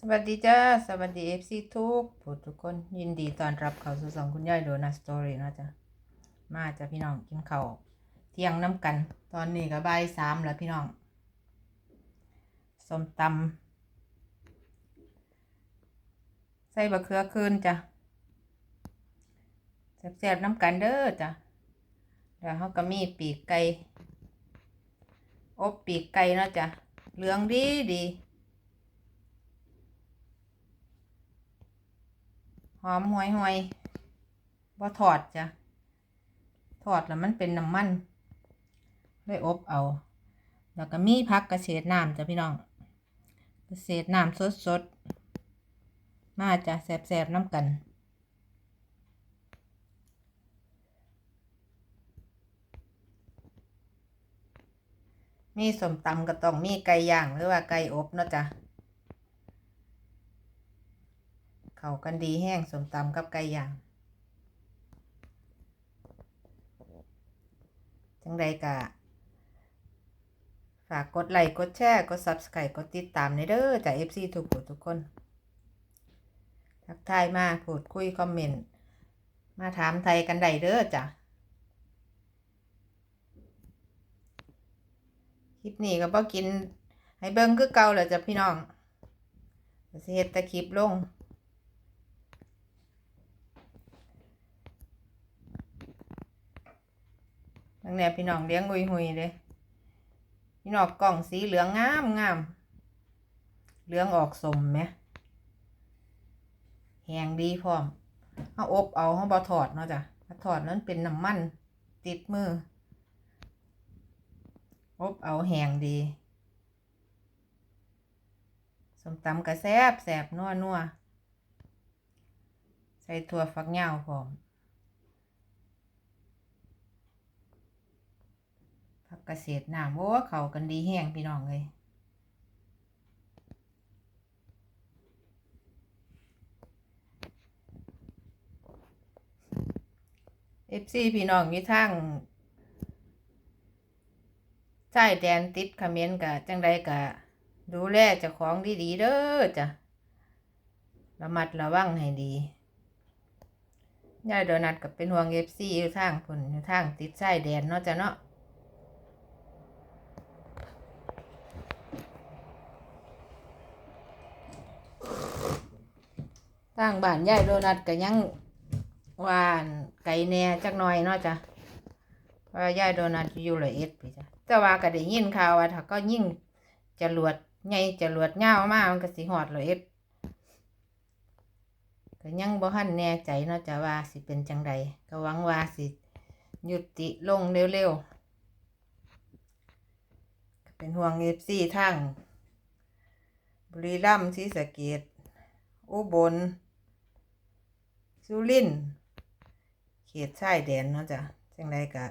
สวัสดีจ้า สวัสดีเอฟซีทุกผู้ทุกคนยินดีต้อนรับเข้าสู่สองคุณยายโดนัทสตอรี่นะจ๊ะมาจ้ะพี่น้องกินข้าวเที่ยงน้ำกัน ตอนนี้ก็บ่ายสามแล้วพี่น้องส้มตำใส่บะเขือคืนจ้ะแซ่บๆน้ำกันเด้อจ้ะแล้วเขาก็มีปีกไก่อบปีกไก่เนาะจ้ะเหลืองดีดี หอมห่วยห่วยบ่ถอดจ้ะทอดแล้วมันเป็นน้ำมันเลยอบเอา แล้วก็มีพักกระเฉดน้ำจ้ะพี่น้องกระเฉดน้ำสดสดมาจ้ะแสบๆน้ำกันมีสมตำก็ต้องมีไก่ย่างหรือว่าไก่อบเนาะจ้ะ เข้ากันดีแห้งสมตำกับไก่ย่าง จังใดกะ ฝากกดไลค์กดแชร์กด Subscribe กดติดตามในเด้อจาก FC ทุกผู้ทุกคน ทักทายมาพูดคุย คอมเมนต์ มาถามไทยกันได้เด้อจ้ะคลิปนี้ก็บ่กิน ให้เบิ่งคือเก่าแหละจ้ะพี่น้องสิเฮ็ดต่คลิปลง แนวพี่น้องเลี้ยงหุยหุยเลยพี่น้องกล่องสีเหลืองงามงามเหลืองออกสมไหมแหงดีพร้อมเอาอบเอาเขาบอถอดเนาะจ้ะถ้าถอดนั้นเป็นน้ำมันติดมือ อบเอาแหงดีสมตำกระแซบแสบนัวนัวใส่ถั่วฝักยาวพร้อม กเกษตรน้ำโอ้เขากันดีแห้งพี่น้องเลยเอฟซีพี่น้องอยู่ทางใต้แดนติดคอมเขมรกะจังใดกะ ดูแลเจ้าของดีๆเด้อจ้ะระมัดระวังให้ดียายโดนัทกับเป็นห่วงเอฟซีอยู่ทางคนอยู่ทางติดใต้แดนเนาะจ้ะเนาะ ทางบ้านยายโดนัทก็ยังหวานไก่แน่จักหน่อยเนาะจ้ะเพราะว่ายายโดนัทอยู่ละเอ็ดพี่จ้ะแต่ว่าก็ได้ยินข่าวว่าถ้าก็ยิ่งจรวดใหญ่จรวดยาวมามันก็สิฮอดละเอ็ดก็ยังบ่ทันแน่ใจเนาะจ้ะว่าสิเป็นจังใดก็หวังว่าสิยุติลงเร็วๆเป็นห่วงเอฟซีทางบุรีรัมย์ศรีสะเกษอุบล สุรินเขตชายแดนเนาะจ้ะจังใดกะ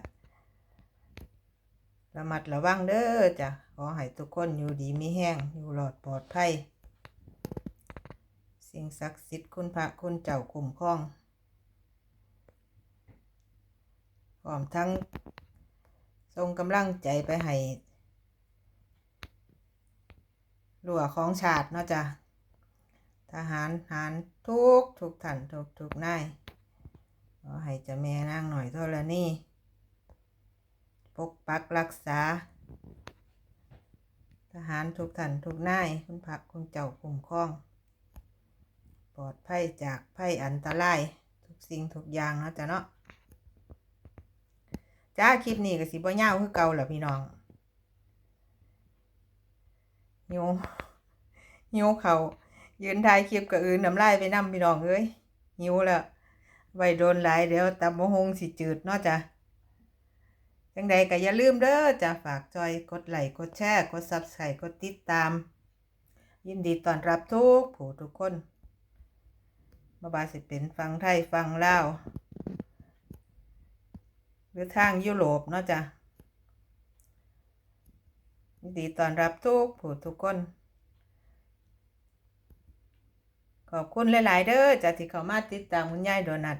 ระมัดระวังเด้อจ้ะขอให้ทุกคนอยู่ดีมีแห้งอยู่หลอดปลอดภัยสิ่งศักดิ์สิทธิ์คุณพระคุณเจ้าคุ้มครองพร้อมทั้งส่งกำลังใจไปให้หลัวของชาติเนาะจ้ะ ทหารหารทุกทุกท่านทุกทุกนายขอให้เจะแม่นางหน่อยเท่าละนี่ปกปักรักษา ทหารทุกท่านทุกนายคุณพระคุณเจ้าคุ้มครอง ปลอดภัยจากภัยอันตราย ทุกสิ่งทุกอย่างเนาะจ้ะเนาะจ้าคลิปนี้ก็สิบ่ยาวคือเก่าแหละพี่น้องหิวหิวเขา ยืนถ่ายคลิปกับอื่นน้ำลายไปน้ำพี่น้องเอ้ยหิวแล้วไว้โดนหลายเดี๋ยวตำมะฮงสิจืดเนาะจ้ะจังใดก็อย่าลืมเด้อจ้ะฝากจอยกดไลค์กดแชร์กดซับสไครต์กดติดตาม ยินดีต้อนรับทุกผู้ทุกคนมาบาสิเป็นฟังไทยฟังลาวหรือทางยุโรปเนาะจ้ะยินดีต้อนรับทุกผู้ทุกคน ขอบคุณหลาย ๆ เด้อจากที่เขามาติดตามคุณยายโดนัท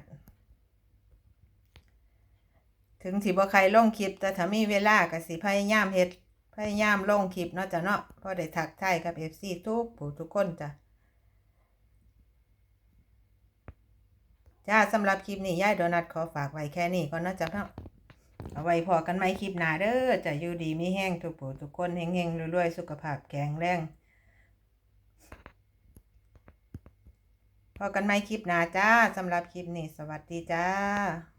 ถึงที่บ่ใครลงคลิปแต่ถ้ามีเวลาก็สิพยายามเฮ็ดพยายามลงคลิปเนาะจ้ะเนาะพอได้ทักทายกับเอซีทุกผู้ทุกคนจ้ะจ้าสำหรับคลิปนี้ยายโดนัทขอฝากไว้แค่นี้ก่อนนะจ๊ะเนาะเอาไว้พอกันไหมคลิปหน้าเด้อจะอยู่ดีมีแห้งทุกผู้ทุกคนแห้งๆรวยๆสุขภาพแข็งแรง พอกันไหมคลิปหน้าจ้าสำหรับคลิปนี้ สวัสดีจ้า